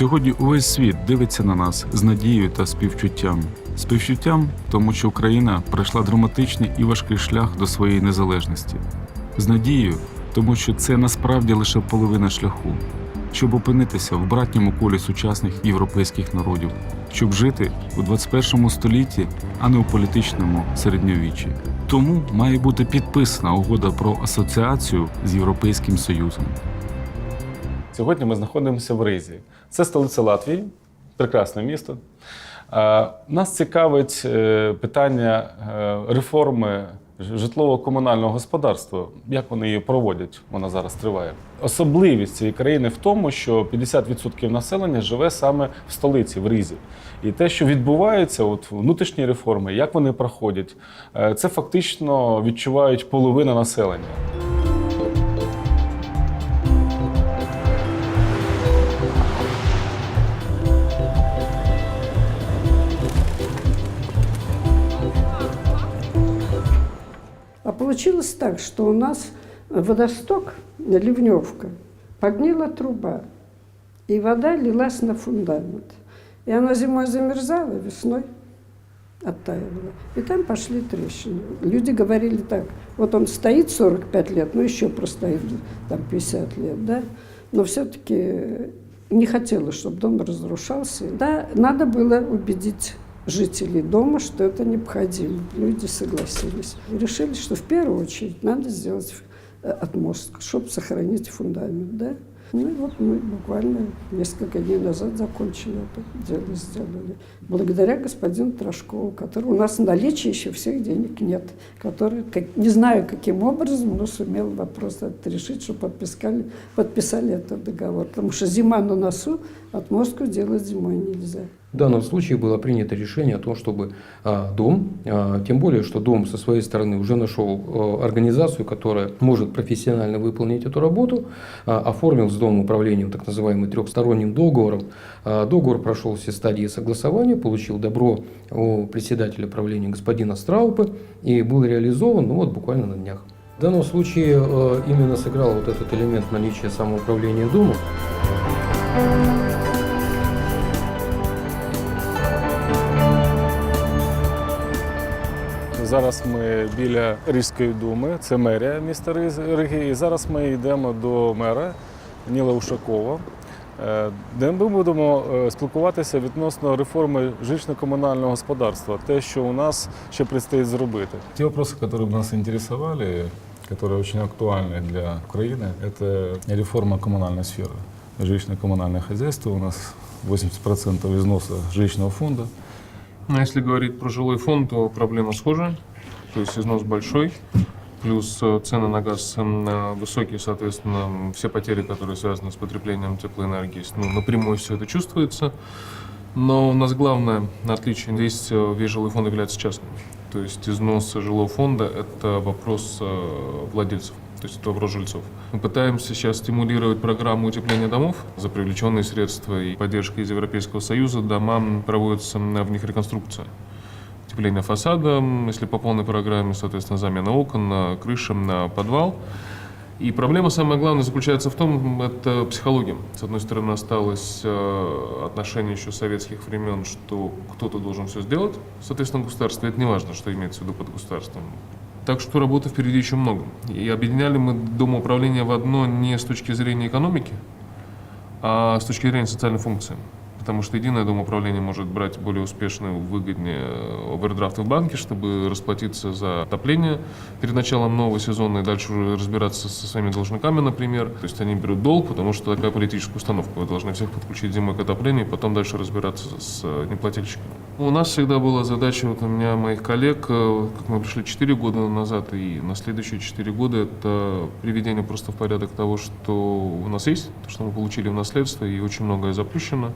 Сьогодні увесь світ дивиться на нас з надією та співчуттям. Співчуттям, тому що Україна пройшла драматичний і важкий шлях до своєї незалежності. З надією, тому що це насправді лише половина шляху, щоб опинитися в братньому колі сучасних європейських народів, щоб жити у 21 столітті, а не у політичному середньовіччі. Тому має бути підписана угода про асоціацію з Європейським Союзом. Сьогодні ми знаходимося в Ризі. Це столиця Латвії, прекрасне місто. Е, Нас цікавить е, питання е, реформи житлово-комунального господарства. Як вони її проводять? Вона зараз триває. Особливість цієї країни в тому, що 50% населення живе саме в столиці, в Ризі. І те, що відбувається, от внутрішні реформи, як вони проходять, це фактично відчувають половина населення. Получилось так, что у нас водосток, ливневка, погнила труба, и вода лилась на фундамент. И она зимой замерзала, весной оттаивала. И там пошли трещины. Люди говорили так, вот он стоит 45 лет, ну еще простоит там 50 лет, да, но все-таки не хотела, чтобы дом разрушался. Да, надо было убедить жителей дома, что это необходимо. Люди согласились. И решили, что в первую очередь надо сделать э, отмостку, чтобы сохранить фундамент, да. Ну и вот мы буквально несколько дней назад закончили это дело, сделали. Благодаря господину Трошкову, который у нас наличии еще всех денег нет, который, как- не знаю каким образом, но сумел вопрос этот решить, что подписали, подписали этот договор. Потому что зима на носу, отмостку делать зимой нельзя. В данном случае было принято решение о том, чтобы а, дом, а, тем более, что дом со своей стороны уже нашел а, организацию, которая может профессионально выполнить эту работу, оформил с домом управлением так называемым трехсторонним договором. А, Договор прошел все стадии согласования, получил добро у председателя правления господина Страупы и был реализован ну, вот, буквально на днях. В данном случае э, именно сыграл вот этот элемент наличия самоуправления дома. Зараз ми біля Ризької думи, це мерія міста Риз- Риги. І зараз ми йдемо до мера Ніла Ушакова, е, де ми будемо е, спілкуватися відносно реформи жилищно-комунального господарства, те, що у нас ще предстоїть зробити. Ті вопросы, які нас інтересували, которые очень актуальны для Украины, это реформа коммунальной сферы. Жилищно-коммунальное хозяйство у нас 80% износа жилищного фонда. Ну, если говорить про жилой фонд, то проблема схожая. То есть износ большой, Плюс э, цены на газ э, высокие, соответственно, все потери, которые связаны с потреблением теплоэнергии, ну, напрямую все это чувствуется. Но у нас главное отличие, здесь э, весь жилой фонд является частным. То есть износ жилого фонда – это вопрос владельцев, то есть это вопрос жильцов. Мы пытаемся сейчас стимулировать программу утепления домов за привлеченные средства и поддержкой из Европейского Союза. Домам проводится в них реконструкция утепление фасада, если по полной программе, соответственно, замена окон, на крыше, на подвал. И проблема самая главная заключается в том, это психология. С одной стороны, осталось э, отношение еще советских времен, что кто-то должен все сделать, соответственно, государство. Это не важно, что имеется в виду под государством. Так что работы впереди еще много. И объединяли мы домоуправление в одно не с точки зрения экономики, а с точки зрения социальной функции. Потому что единое домоуправление может брать более успешные, выгоднее э, овердрафты в банке, чтобы расплатиться за отопление перед началом нового сезона и дальше разбираться со своими должниками, например. То есть они берут долг, потому что такая политическая установка. Вы должны всех подключить зимой к отоплению, и потом дальше разбираться с э, неплательщиками. У нас всегда была задача, вот у меня, моих коллег, э, как мы пришли 4 года назад, и на следующие 4 года, это приведение просто в порядок того, что у нас есть, то, что мы получили в наследство, и очень многое запущено.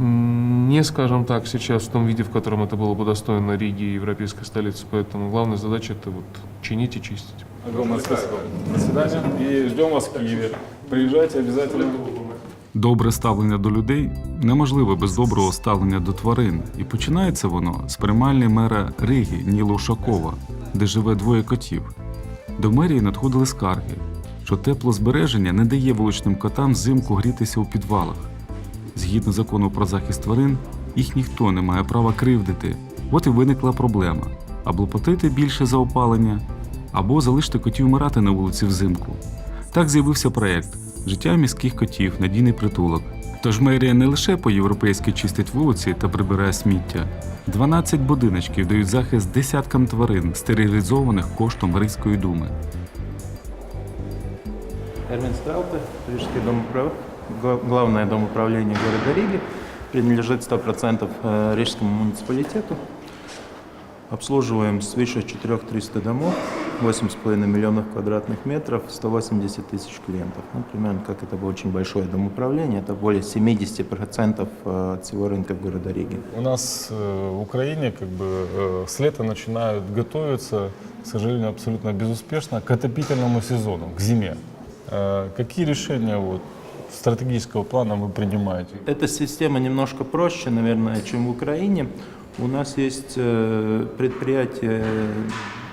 М, Не, скажем так, сейчас в том виде, в котором это было бы достойно Риги и европейской столицы. Поэтому главная задача это вот чинить и чистить. Огромное спасибо. До свидания. И ждем вас в Киеве. Приезжайте обязательно. Добре ставлення до людей неможливе без доброго ставлення до тварин, і починається воно з приймальні мера Риги Ніла Ушакова, де живе двоє котів. До мерії надходили скарги, що теплозбереження не дає вуличним котам взимку грітися у підвалах. Згідно закону про захист тварин, їх ніхто не має права кривдити. От і виникла проблема: або платити більше за опалення, або залишити котів вмирати на вулиці взимку. Так з'явився проєкт Життя міських котів, надійний притулок. Тож мерія не лише по-європейськи чистить вулиці та прибирає сміття. 12 будиночків дають захист десяткам тварин, стерилізованих коштом Ризької думи. Эрмин Страупе, Рижский дом управ- гла- главное дом управления города Риги, принадлежит 100% э, Рижскому муниципалитету. Обслуживаем свыше 4300 домов, 8,5 миллионов квадратных метров, 180 тысяч клиентов. Ну, примерно как это было очень большое домоуправление, это более 70% э, от всего рынка города Риги. У нас э, в Украине как бы с лета начинают готовиться, к сожалению, абсолютно безуспешно к отопительному сезону, к зиме. Какие решения вот, стратегического плана вы принимаете? Эта система немножко проще, наверное, чем в Украине. У нас есть э, предприятие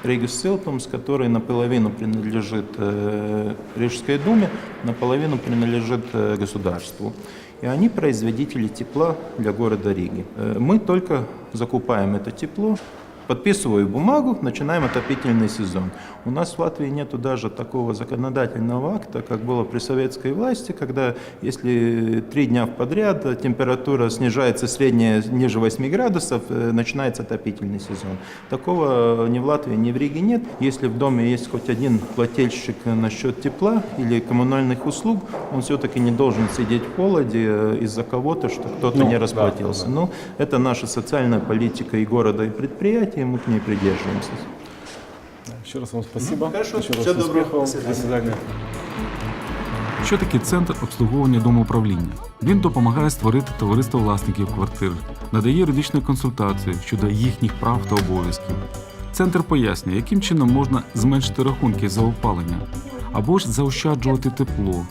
Регис Силтумс, которое наполовину принадлежит э, Рижской думе, наполовину принадлежит э, государству. И они производители тепла для города Риги. Э, Мы только закупаем это тепло, подписываю бумагу, начинаем отопительный сезон. У нас в Латвии нет даже такого законодательного акта, как было при советской власти, когда если три дня подряд температура снижается средняя ниже 8 градусов, э, начинается отопительный сезон. Такого ни в Латвии, ни в Риге нет. Если в доме есть хоть один плательщик насчет тепла или коммунальных услуг, он все-таки не должен сидеть в холоде э, из-за кого-то, что кто-то Ну, не да, расплатился. да. Ну, это наша социальная политика и города, и предприятия, мы к ней придерживаемся. Еще раз вам спасибо. Хорошо, Еще раз всего доброго. успехов. До свидания. До свидания. Що таке центр обслуговування домоуправління? Він допомагає створити товариство власників квартир, надає юридичну консультацію щодо їхніх прав та обов'язків. Центр пояснює, яким чином можна зменшити рахунки за опалення або ж заощаджувати тепло,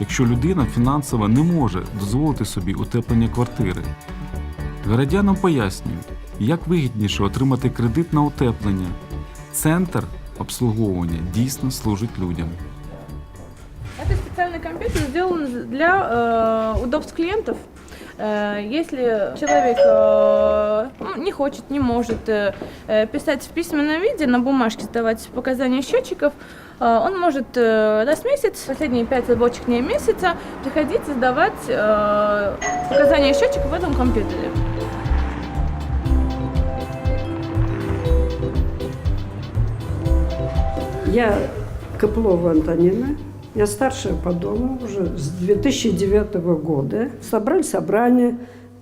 якщо людина фінансово не може дозволити собі утеплення квартири. Городянам пояснюють, як вигідніше отримати кредит на утеплення. Центр обслуговування дійсно служить людям. Это специальный компьютер сделан для э, удобств клиентов. Э, Если человек э, ну, не хочет, не может э, э, писать в письменном виде, на бумажке сдавать показания счетчиков, э, он может э, раз в месяц, последние пять рабочих дней месяца, приходить и сдавать э, показания счетчиков в этом компьютере. Я Копылова Антонина. Я старшая по дому уже с 2009 года. Собрали собрание,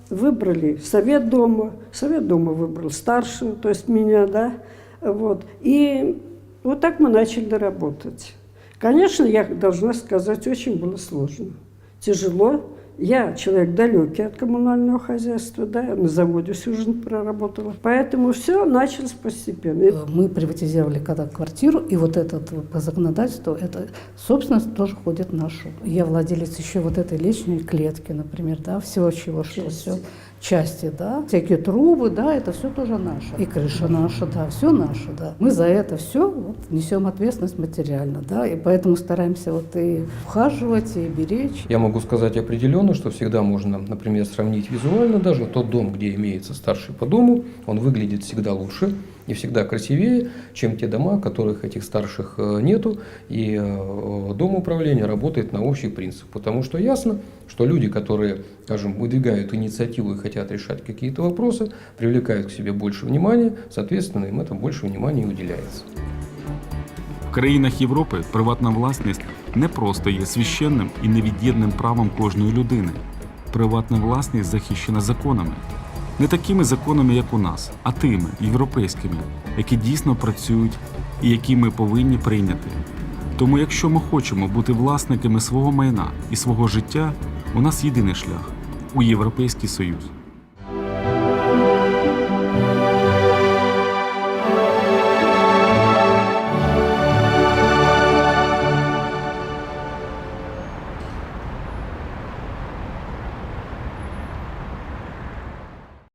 выбрали совет дома. Совет дома выбрал старшую, то есть меня, да. Вот. И вот так мы начали работать. Конечно, я должна сказать, очень было сложно. Тяжело. Я человек далекий от коммунального хозяйства, да, я на заводе всю жизнь проработала. Поэтому все началось постепенно. И Мы приватизировали когда квартиру, и вот этот вот по законодательству, эта собственность тоже ходит нашу. Я владелец еще вот этой личной клетки, например, да, всего чего, что Части. все части, да, всякие трубы, да, это все тоже наше. И крыша наша, да, все наше, да. Мы за это все вот, несем ответственность материально, да, и поэтому стараемся вот и ухаживать, и беречь. Я могу сказать определенно, что всегда можно, например, сравнить визуально даже тот дом, где имеется старший по дому, он выглядит всегда лучше и всегда красивее, чем те дома, которых этих старших э, нету, и э, дом управления работает на общий принцип. Потому что ясно, что люди, которые, скажем, выдвигают инициативу и хотят решать какие-то вопросы, привлекают к себе больше внимания, соответственно, им это больше внимания и уделяется. В країнах Європи приватна власність не просто є священним і невід'ємним правом кожної людини. Приватна власність захищена законами. Не такими законами, як у нас, а тими європейськими, які дійсно працюють і які ми повинні прийняти. Тому, якщо ми хочемо бути власниками свого майна і свого життя, у нас єдиний шлях у Європейський Союз.